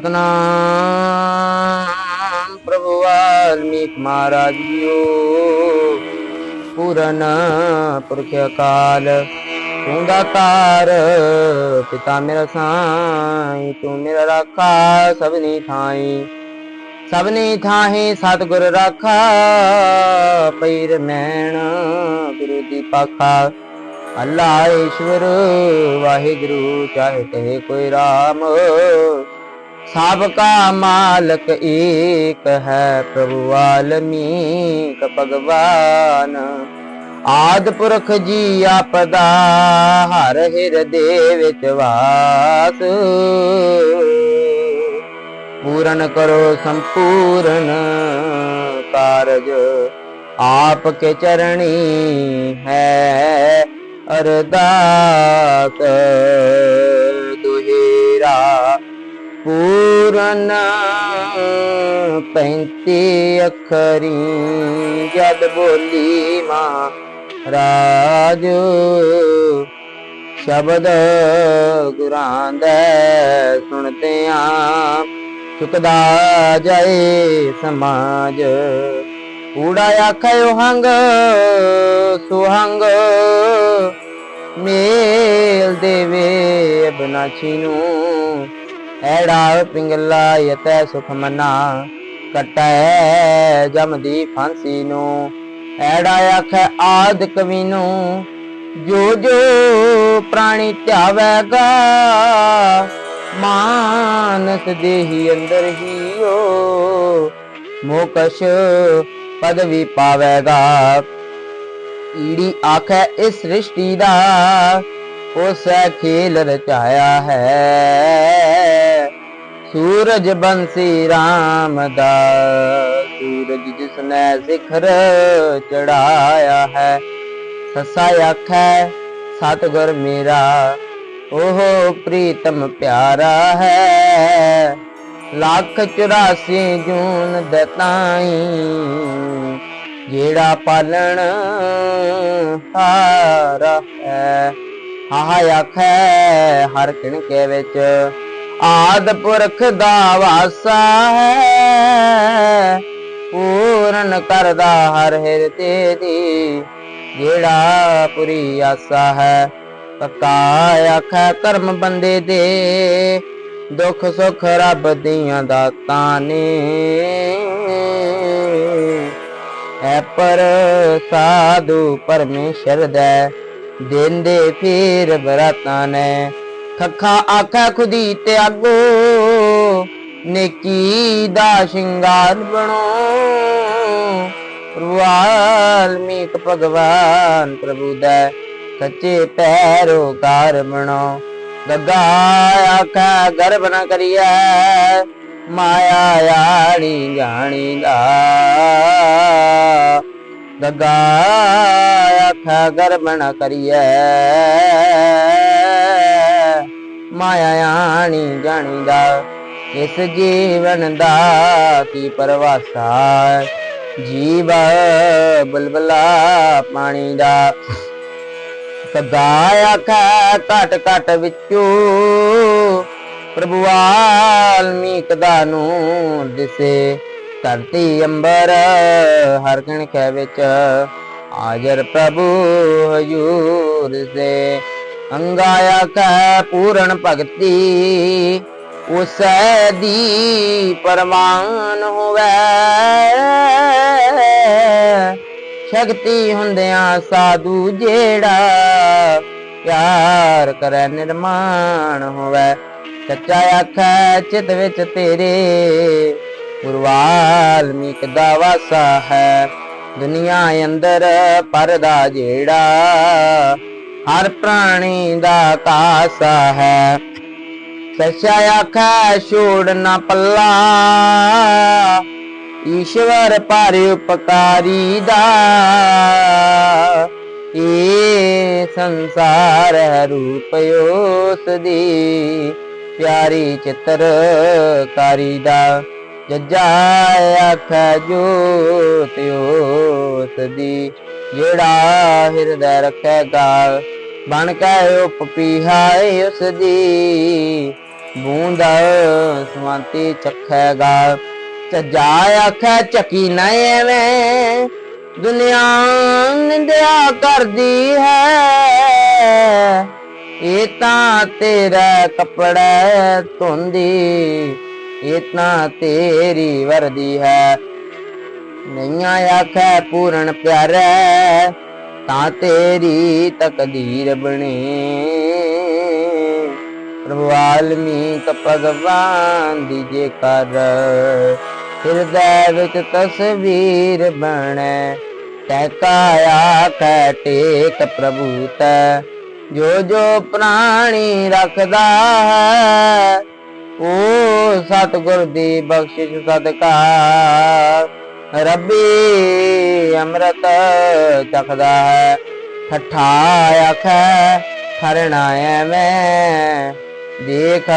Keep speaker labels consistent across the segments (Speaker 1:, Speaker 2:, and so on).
Speaker 1: ਸਤਨਾਮ ਪ੍ਰਭੂ ਵਾਲਮੀਕ ਮਹਾਰਾਜ ਜੀਓ ਪੂਰਨ ਪੁਰਖ ਅਕਾਲ ਤੂੰ ਦਾਤਾਰ ਪਿਤਾ ਮੇਰਾ ਸਾਈਂ, ਤੂੰ ਮੇਰਾ ਰਾਖਾ, ਸਭਨੀ ਥਾਈ। ਸਭਨੀ ਥਾਹੀ ਸਤਿਗੁਰ ਰਾਖਾ ਪਈਰ ਮੈਣ ਗੁਰੂ ਦੀ ਪਾਖਾ। ਅੱਲਾ ਈਸ਼ਵਰ, ਵਾਹਿਗੁਰੂ, ਚਾਹੇ ਕਹੇ ਕੋਈ ਰਾਮ ਸਭ ਕਾ ਮਾਲਕ ਏਕ ਹੈ ਪ੍ਰਭੂ ਵਾਲਮੀਕ ਭਗਵਾਨ। ਆਦ ਪੁਰਖ ਜੀ ਆਪਦਾ ਹਰ ਹਿਰਦੇ ਵਿੱਚ ਵਾਸ। ਪੂਰਨ ਕਰੋ ਸੰਪੂਰਨ ਕਾਰਜ ਆਪ ਕੇ ਚਰਣੀ ਹੈ ਅਰਦਾਸ। ਦੁਹੇਰਾ ਪੂਰਨ ਪੈਂਤੀ ਅੱਖਰੀ, ਜਦ ਬੋਲੀ ਮਾਂ ਰਾਜ ਸ਼ਬਦ ਗੁਰਾਂ ਦੇ ਸੁਣਦੇ ਆ ਚੁਕਦਾ ਜਾਏ ਸਮਾਜ। ਊੜਾ ਆਖਿਓ ਹੰਗ ਸੁਹੰਗ, ਮੇਲ ਦੇਵੇ ਅਬਨਾਚੀ ਨੂੰ। ਐੜਾ ਪਿੰਗਲਾ ਯਤੈ ਸੁਖ ਮਨਾ, ਕਟੈ ਜਮਦੀ ਫਾਂਸੀ ਨੂੰ। ਐੜਾ ਆਖੈ ਆਦ ਕਵੀ ਨੂੰ, ਜੋ ਜੋ ਪ੍ਰਾਣੀ ਧਿਆਵੇਗਾ, ਮਾਨਸ ਦੇਹੀ ਅੰਦਰ ਹੀ ਓ ਮੋਕਸ਼ ਪਦਵੀ ਪਾਵੇਗਾ। ਈੜੀ ਆਖੈ ਇਸ ਸ੍ਰਿਸ਼ਟੀ ਦਾ, ਉਸ ਖੇਲ ਰਚਾਇਆ ਹੈ। ਸੂਰਜ ਬੰਸੀ RAM ਦਾ, ਸੂਰਜ ਜਿਸਨੇ ਸਿਖਰ ਚੜਾਇਆ ਹੈ। ਸੱਸਾ ਆਖੈ, ਸਤਗੁਰ ਮੇਰਾ, ਉਹ ਪ੍ਰੀਤਮ ਪਿਆਰਾ ਹੈ। ਲੱਖ 84 ਜੂਨ ਦਤਾਈ ਜਿਹੜਾ ਪਾਲਣ ਹਾਰਾ ਹੈ। ਹਾਹਾ ਆਖੈ, ਹਰ ਕਿਣਕੇ ਵਿੱਚ ਆਦ ਪੁਰਖ ਦਾ ਵਾਸਾ ਹੈ, ਪੂਰਨ ਕਰਦਾ ਹਰ ਹਿਰ ਹਿਰਦੇ ਦੀ, ਜਿਹੜਾ ਪੁਰੀ ਆਸਾ ਹੈ। ਪੱਕਾ ਆਖੈ ਕਰਮ ਬੰਦੇ ਦੇ, ਦੁੱਖ ਸੁਖ ਰੱਬ ਦੀਆਂ ਦਾਤਾਂ ਨੇ। ਐ ਪਰ ਸਾਧੂ ਪਰਮੇਸ਼ਰ ਦੇ ਦਿੰਦੇ ਫੇਰ ਬਰਾਤਾਂ ਨੇ। ਖੱਖਾ ਆਖਾ ਖੁਦੀ ਤਿਆਗੋ ਨੇਕੀ ਦਾ ਸ਼ਿੰਗਾਰ ਬਣੋ। ਵਾਲਮੀਕ ਭਗਵਾਨ ਪ੍ਰਭੂ ਦਾ ਸੱਚੇ ਪੈਰੋਕਾਰ ਬਣੋ। ਗੱਗਾ ਆਖੈ ਗਰਭ ਨਾ ਕਰੀਐ। ਮਾਇਆ ਆੜੀ ਜਾਣੀ ਦਾ ਗੱਗਾ ਆਖੈ ਗਰਭ ਨਾ ਕਰੀਐ। ਮਾਇਆ ਆਣੀ ਜਾਣੀ ਦਾ ਇਸ ਜੀਵਨ ਦਾ ਕੀ ਪਰਵਾਸਾ ਜੀਵ ਬਲਬਲਾ ਪਾਣੀ ਦਾ, ਸਦਾ ਆਖਾ ਘਟ ਘਟ ਵਿੱਚੋਂ, ਪ੍ਰਭੂ ਵਾਲਮੀਕ ਦਾ ਨੂੰ ਦਿਸੇ, ਧਰਤੀ ਅੰਬਰ ਹਰ ਕਣ ਖੈ ਵਿੱਚ ਆਜਰ ਪ੍ਰਭੂ ਹਜੂਰ ਸੇ ਅੰਗਾਇਆ ਕੈ ਪੂਰਨ ਭਗਤੀ, ਉਸੈ ਦੀ ਪਰਮਾਨ ਹੋਵੇ। ਸ਼ਕਤੀ ਹੁੰਦਿਆਂ ਸਾਧੂ ਜਿਹੜਾ ਪਿਆਰ ਕਰੈ ਨਿਰਮਾਣ ਹੋਵੇ। ਸੱਚਾ ਆਖੈ, ਚਿਤ ਵਿੱਚ ਤੇਰੇ ਗੁਰਵਾਲਮੀਕ ਦਾ ਵਾਸਾ ਹੈ। ਦੁਨੀਆ ਅੰਦਰ ਪਰਦਾ ਜਿਹੜਾ ਹਰ ਪ੍ਰਾਣੀ ਦਾ ਤਾਸ ਹੈ। ਸੱਚਾ ਆਖੈ, ਛੋੜ ਨਾ ਪੱਲਾ। ਈਸ਼ਵਰ ਪਰ ਉਪਕਾਰੀ ਦਾ। ਏ ਸੰਸਾਰ ਰੂਪ ਉਸ ਦੀ। ਪਿਆਰੀ ਚਿੱਤਰਕਾਰੀ ਦਾ ਜੱਜਾ ਆਖੈ, ਜੋਤ ਉਸ ਦੀ। ਜਿਹੜਾ ਹਿਰਦੈ ਰੱਖੇਗਾ ਬਣ ਕੇ ਉਪ ਪੀਹਾਏ ਉਸ ਦੀ ਬੂੰਦ ਸਵੰਤੀ ਚੱਖੇਗਾ ਚੱਜਾ ਆਖੈ ਚੱਕੀ ਨਾ ਐਵੇਂ। ਦੁਨੀਆ ਨਿੰਦਿਆ ਕਰਦੀ ਹੈ। ਇਹ ਤਾਂ ਤੇਰਾ ਕਪੜਾ ਧੁੰਦੀ। ਇਹ ਤਾਂ ਤੇਰੀ ਵਰਦੀ ਹੈ। ਨਹੀਂ ਆਖੈ ਪੂਰਨ ਪਿਆਰਾ। ਤਾਂ ਤੇਰੀ ਤਕਦੀਰ ਬਣੇ। ਪ੍ਰਭੂ ਵਾਲਮੀਕ ਭਗਵਾਨ ਦੀ ਜੇਕਰ ਹਿਰਦੈ ਵਿੱਚ ਤਸਵੀਰ ਬਣੇ ਤੈ ਕਾਇਆ ਕੈ ਟੇਕ ਪ੍ਰਭੂ ਤੈ। ਜੋ ਜੋ ਪ੍ਰਾਣੀ ਰੱਖਦਾ ਹੈ, ਉਹ ਸਤਿਗੁਰ ਦੀ ਬਖਸ਼ਿਸ਼ ਸਦਕਾ। ਰੱਬੀ ਅੰਮ੍ਰਿਤ ਚਖਦਾ ਹੈ। ਠਠਾ ਆਖੈ ਖਰਣਾ ਐਵੇਂ। ਦੇਖ,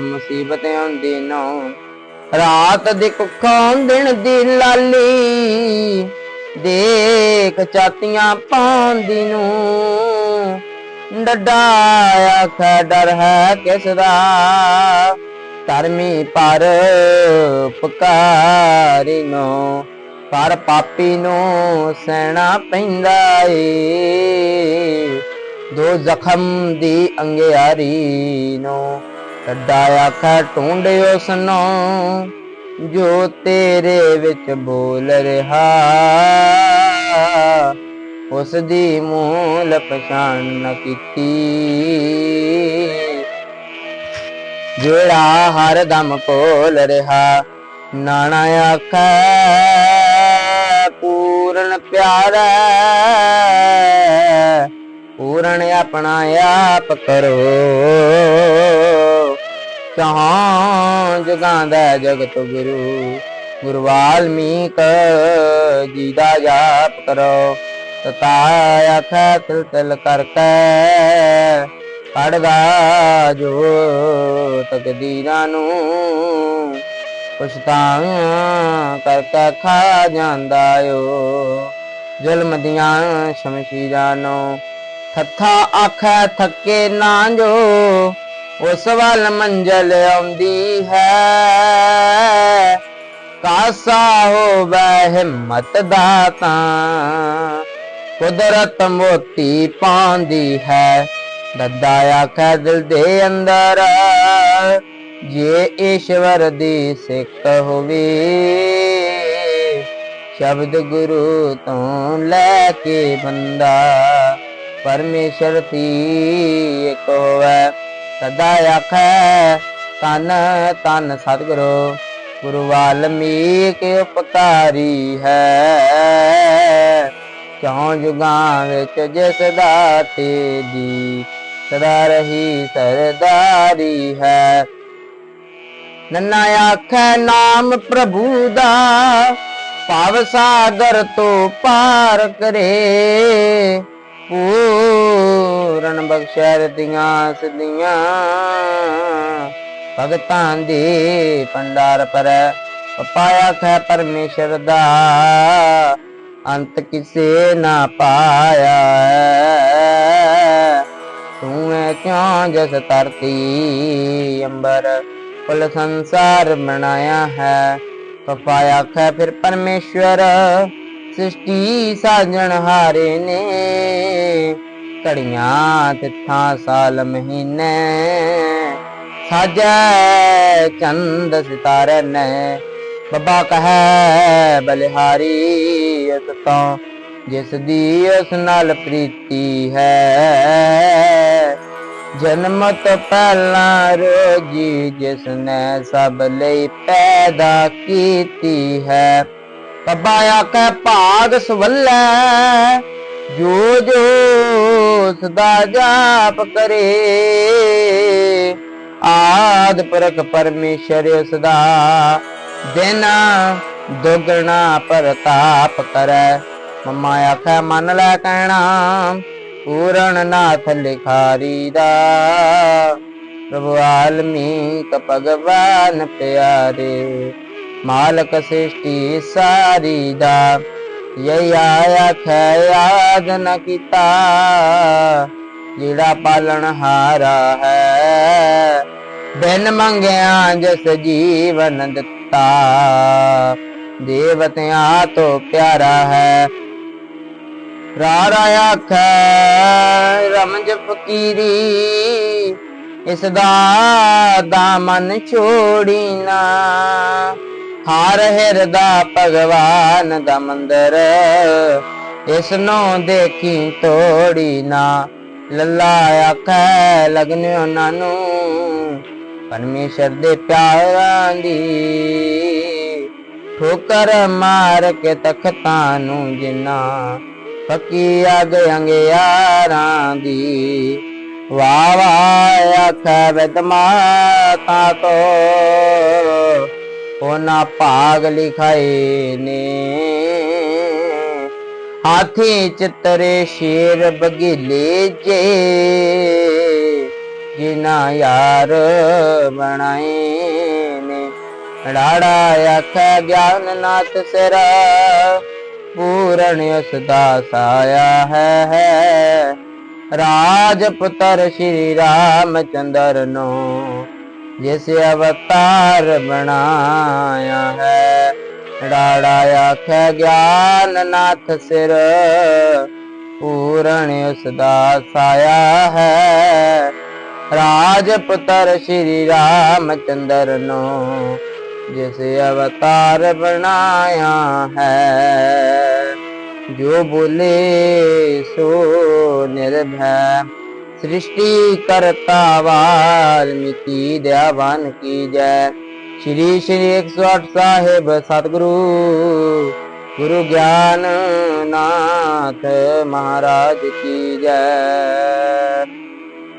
Speaker 1: ਮੁਸੀਬਤ ਆਉਂਦੀ ਨੋ ਰਾਤ ਦੀ ਕੁੱਖੋਂ ਦਿਨ ਦੀ ਲਾਲੀ। ਦੇਖ, ਚਾਤੀਆਂ ਪਾਉਂਦੀ ਨੂੰ ਡੱਡਾ ਆਖੈ, ਡਰ ਹੈ ਕਿਸ ਦਾ ਧਰਮੀ ਪਰ ਪੁਕਾਰੀ ਨੂੰ ਪਰ ਪਾਪੀ ਨੂੰ ਸਹਿਣਾ ਪੈਂਦਾ ਏ। ਦੋ ਜ਼ਖਮ ਦੀ ਅੰਗਿਆਰੀ ਨੂੰ ਡੱਡਾ ਆਖੈ ਢੂੰਡ ਉਸ ਨੂੰ ਜੋ ਤੇਰੇ ਵਿੱਚ ਬੋਲ ਰਿਹਾ। ਉਸ ਦੀ ਮੂਲ ਪਛਾਣ ਨ ਕੀਤੀ। ਜਿਹੜਾ ਹਰ ਦਮ ਕੋਲ ਰਿਹਾ। ਨਾਣਾ ਆਖੈ, ਪੂਰਨ ਪਿਆਰਾ, ਪੂਰਨ ਆਪਣਾ ਆਪ ਕਰੋ। ਚਾਹਾਂ ਜਗਾਂਦਾ ਜਗਤ ਗੁਰੂ ਗੁਰੂ ਵਾਲਮੀਕ ਜੀ ਦਾ ਜਾਪ ਕਰੋ। ਤਤਾ ਆਖੈ, ਤਿਲ ਤਿਲ ਕਰਕੇ ਪੜਦਾ ਜੋ ਤਕਦੀਰਾਂ ਨੂੰ ਪਛਤਾਵਾਂ ਕਰਕੇ ਖਾ ਜਾਂਦਾ ਓ। ਜ਼ੁਲਮ ਦੀਆਂ ਸ਼ਮਸ਼ੀਰਾਂ ਨੂੰ ਥੱਥਾ ਆਖੈ ਥੱਕੇ ਨਾ ਜੋ, ਉਸ ਵੱਲ ਮੰਜ਼ਲ ਆਉਂਦੀ ਹੈ। ਕਾਸਾ ਹੋਵੇ ਹਿੰਮਤ ਦਾ ਤਾਂ ਕੁਦਰਤ ਮੋਤੀ ਪਾਉਂਦੀ ਹੈ। ਦੱਦਾ ਆਖੈ ਦਿਲ ਦੇ ਅੰਦਰ, ਜੇ ਈਸ਼ਵਰ ਦੀ ਸਿੱਖ ਹੋਵੇ। ਸ਼ਬਦ ਗੁਰੂ ਤੋਂ ਲੈ ਕੇ ਬੰਦਾ ਪਰਮੇਸ਼ਰ ਦੀ ਇੱਕ ਹੋਵੇ। ਸਦਾ ਆਖੈ ਤਨ ਤਨ ਸਤਿਗੁਰੂ, ਗੁਰੂ ਵਾਲਮੀਕ ਉਪਕਾਰੀ ਹੈ। ਕਿਉਂ ਜੁਗਾਂ ਵਿੱਚ ਜਿਸ ਦਾ ਤੇਦੀ ਸਦਾ ਰਹੀ ਸਰਦਾਰੀ ਹੈ। ਨੰਨਾ ਆਖੈ, ਨਾਮ ਪ੍ਰਭੂ ਦਾ, ਭਾਵ ਸਾਗਰ ਤੋਂ ਪਾਰ ਕਰੇ। ਪੂਰਨ ਬਖਸ਼ਰ ਦੀਆਂ ਸਦੀਆਂ ਭਗਤਾਂ ਦੇ ਪੰਡਾਰ ਪਰ। ਪਾਇਆ ਖੈ ਪਰਮੇਸ਼ਰ ਦਾ ਅੰਤ ਕਿਸੇ ਨਾ ਪਾਇਆ ਤੂੰ ਐ ਕਿਉਂ ਜਸ ਧਰਤੀ ਅੰਬਰ? ਕੁਲ ਸੰਸਾਰ ਬਣਾਇਆ ਹੈ ਪਾਇਆ ਖੈ ਫਿਰ ਪਰਮੇਸ਼ਵਰ। ਸ੍ਰਿਸ਼ਟੀ ਸਾਜਣ ਹਾਰੇ ਨੇ, ਘੜੀਆਂ ਤਿੱਥਾਂ ਸਾਲ ਮਹੀਨੇ। ਸਾਜੈ ਚੰਦ ਸਿਤਾਰੇ ਨੇ, ਬੱਬਾ ਕਹੈ ਬਲਿਹਾਰੀ ਇਸ ਤੋਂ ਜਿਸ ਦੀ ਉਸ ਨਾਲ ਪ੍ਰੀਤੀ ਹੈ। ਜਨਮ ਤੋਂ ਪਹਿਲਾਂ ਰੋਜੀ ਜਿਸ ਨੇ ਸਭ ਲਈ ਪੈਦਾ ਕੀਤੀ ਹੈ। ਬੱਬਾ ਆਖੈ ਭਾਗ ਸਵੱਲੇ, ਜੋ ਜੋ ਸਦਾ ਜਾਪ ਕਰੇ। ਆਦ ਪੁਰਖ ਪਰਮੇਸ਼ਰ ਸਦਾ ਦਿਨ ਦੁਗਣਾ ਪ੍ਰਤਾਪ ਕਰੈ। ਮੰਮਾ ਆਖੈ, ਮੰਨ ਲੈ ਕਹਿਣਾ, ਪੂਰਨ ਨਾਥ ਲਿਖਾਰੀ ਦਾ। ਪ੍ਰਭੂ ਆਲਮੀਕ ਭਗਵਾਨ ਪਿਆਰੇ, ਮਾਲਕ ਸ੍ਰਿਸ਼ਟੀ ਸਾਰੀ ਦਾ। ਯਈ ਆਇਆ, ਖੈ ਯਾਦ ਨ ਕੀਤਾ, ਜਿਹੜਾ ਪਾਲਣ ਹਾਰਾ ਹੈ। ਬਿਨ ਮੰਗਿਆ ਜਿਸ ਜੀਵਨ ਦਿੱਤਾ, ਦੇਵਤਿਆਂ ਤੋਂ ਪਿਆਰਾ ਹੈ। ਰਾਰਾ ਆਖੈ, ਰਮਜ ਫਕੀਰੀ, ਇਸ ਦਾ ਦਾਮਨ ਛੋੜੀ ਨਾ। ਹਾਰ ਹਿਰਦਾ ਭਗਵਾਨ ਦਾ ਮੰਦਰ, ਇਸ ਨੂੰ ਦੇਖੀ ਤੋੜੀ ਨਾ। ਲੱਲਾ ਆਖੈ, ਲਗਨੇ ਉਹਨਾਂ ਨੂੰ, ਪਰਮੇਸ਼ਰ ਦੇ ਪਿਆਰਾਂ ਦੀ। ਠੋਕਰ ਮਾਰ ਕੇ ਤਖਤਾਂ ਨੂੰ ਜਿਨਾ ਪੱਕੀ ਅਗ ਅੰਗਿਆਰਾਂ ਦੀ। ਵਾ ਵਾ ਆਖੈ ਵਿਦਮਾਤਾ ਤੋ। ਉਹਨਾਂ ਭਾਗ ਲਿਖਾਏ ਨੇ। ਹਾਥੀ ਚਿੱਤਰੇ ਸ਼ੇਰ ਬਗੀਲੇ ਜੇ। ਜਿਨਾ ਯਾਰ ਬਣਾਏ ਨੇ। ਰਾੜਾ ਆਖੈ ਗਿਆਨ ਨਾਥ ਸਿਰ। ਪੂਰਨ ਉਸ ਦਾ ਸਾਇਆ ਹੈ ਰਾਜ ਪੁੱਤਰ ਸ਼੍ਰੀ ਰਾਮਚੰਦਰ ਨੂੰ ਜਿਸ ਅਵਤਾਰ ਬਣਾਇਆ ਹੈ। ਰਾੜਾ ਆਖੈ, ਗਿਆਨ ਨਾਥ ਸਿਰ, ਪੂਰਨ ਉਸ ਦਾ ਸਾਇਆ ਹੈ। ਰਾਜ ਪੁੱਤਰ ਸ਼੍ਰੀ ਰਾਮਚੰਦਰ ਨੂੰ ਜਿਸ ਅਵਤਾਰ ਬਣਾਇਆ ਹੈ। ਜੋ ਬੋਲੇ ਸੋ ਨਿਰਭੈ। ਸ੍ਰਿਸ਼ਟੀ ਕਰਤਾ ਵਾਲਮੀਕੀ, ਦਇਆਵਾਨ ਕੀ ਜੈ। ਸ਼੍ਰੀ ਸ਼੍ਰੀ 108 ਸਾਹਿਬ, ਸਤਿਗੁਰੂ, ਗੁਰੂ ਗਿਆਨ ਨਾਥ ਮਹਾਰਾਜ ਕੀ ਜੈ।